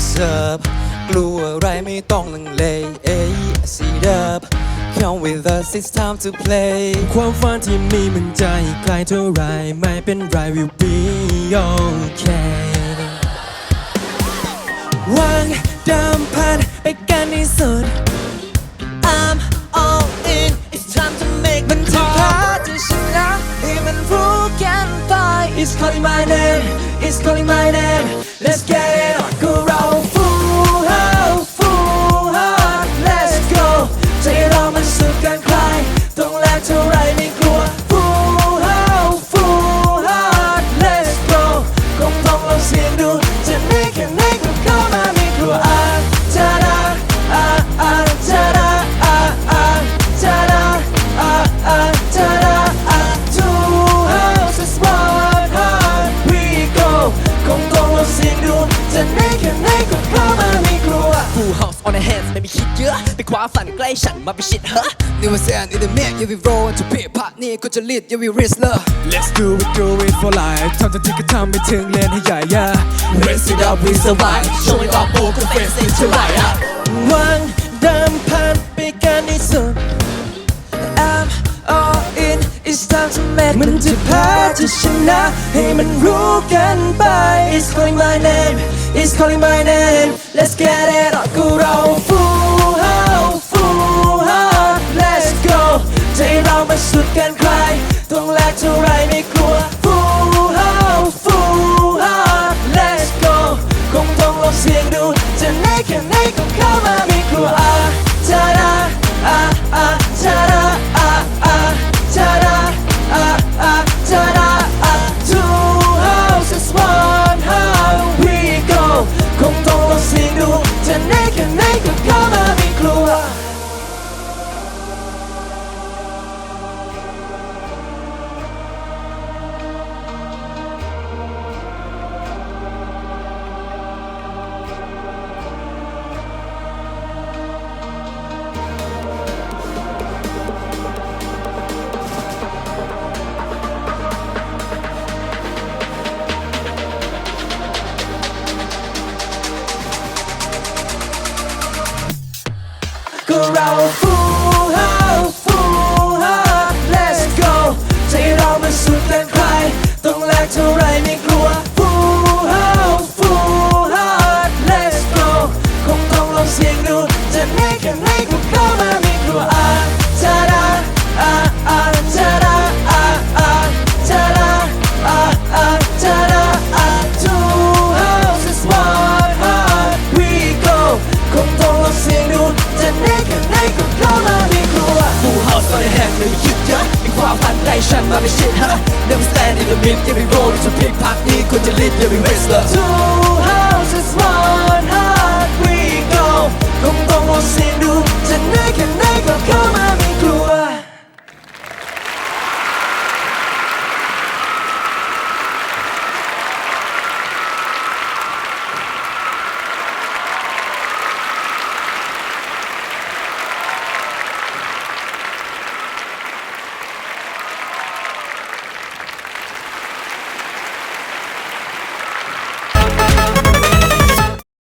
what's up กลัวอะไรไม่ต้องลังเลเอ้ย see up come with us it's time to play ความฝันที่มีมันใจไกลเท่าไรไม่เป็นไร will be okay วางดิมพันไปกันในสุด I'm all in it's time to make มันจะพาจะชนะให้มันรู้กันไป It's calling my name It's calling my name Let's get make it, make it. คว้าฝันใกล้ฉันมาไปชิดเฮ้อ Never stand in the mix, you will roll into pit pop นี่ก็จะ lead, you will wrestler Let's do it do it for life ทำจนที่กระทำไปถึงเล่นให้ใหญ่ yeah Raise it up, we survive Showing off all the face into right up วางเดิมพันไปกันในสุด I'm all in, it's time to make มันจะแพ้จะชนะให้มันรู้กันไป It's calling my name, it's calling my name Let's get it on ก็เรา full ใจเรามันสุดกันใครต้องแลกเท่าไรไม่กลัว Full house, full heart Let's go คงต้องลองเสียงดู จะไหนแค่ไหนก็เข้ามา Corral Fool. en handling med hit, ja Min krav handler i shan, shit, Never stand in the middle, to big pack Ikke kun wrestler Two houses, one